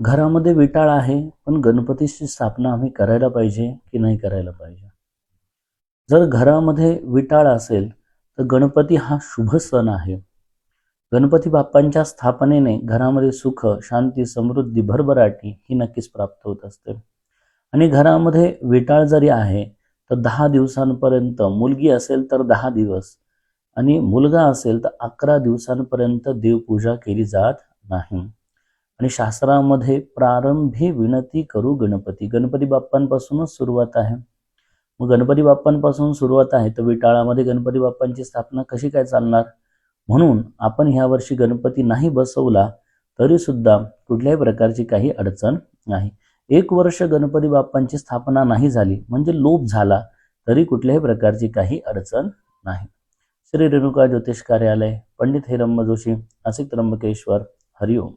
घरामध्ये विटाळ आहे पण गणपतीची स्थापना आम्ही करायला पाहिजे की नाही करायला पाहिजे? जर घरामध्ये विटाळ असेल तर गणपती हा शुभ सण आहे. गणपती बाप्पांच्या स्थापनेने घरामध्ये सुख शांती समृद्धी भरभराटी ही नक्कीच प्राप्त होत असते. आणि घरामध्ये विटाळ जरी आहे तर दहा दिवसांपर्यंत मुलगी असेल तर दहा दिवस आणि मुलगा असेल तर अकरा दिवसांपर्यंत देवपूजा केली जात नाही. आणि शास्त्रामध्ये प्रारंभी विनंती करू गणपती. गणपती बाप्पांपासूनच सुरुवात आहे. मग गणपती बाप्पांपासून सुरुवात आहे तर विटाळामध्ये गणपती बाप्पांची स्थापना कशी काय चालणार? म्हणून आपण ह्या वर्षी गणपती नाही बसवला तरी सुद्धा कुठल्याही प्रकारची काही अडचण नाही. एक वर्ष गणपती बाप्पांची स्थापना नाही झाली म्हणजे लोप झाला तरी कुठल्याही प्रकारची काही अडचण नाही. श्री रेणुका ज्योतिष कार्यालय पंडित हिरम्म जोशी नाशिक त्र्यंबकेश्वर हरिओम.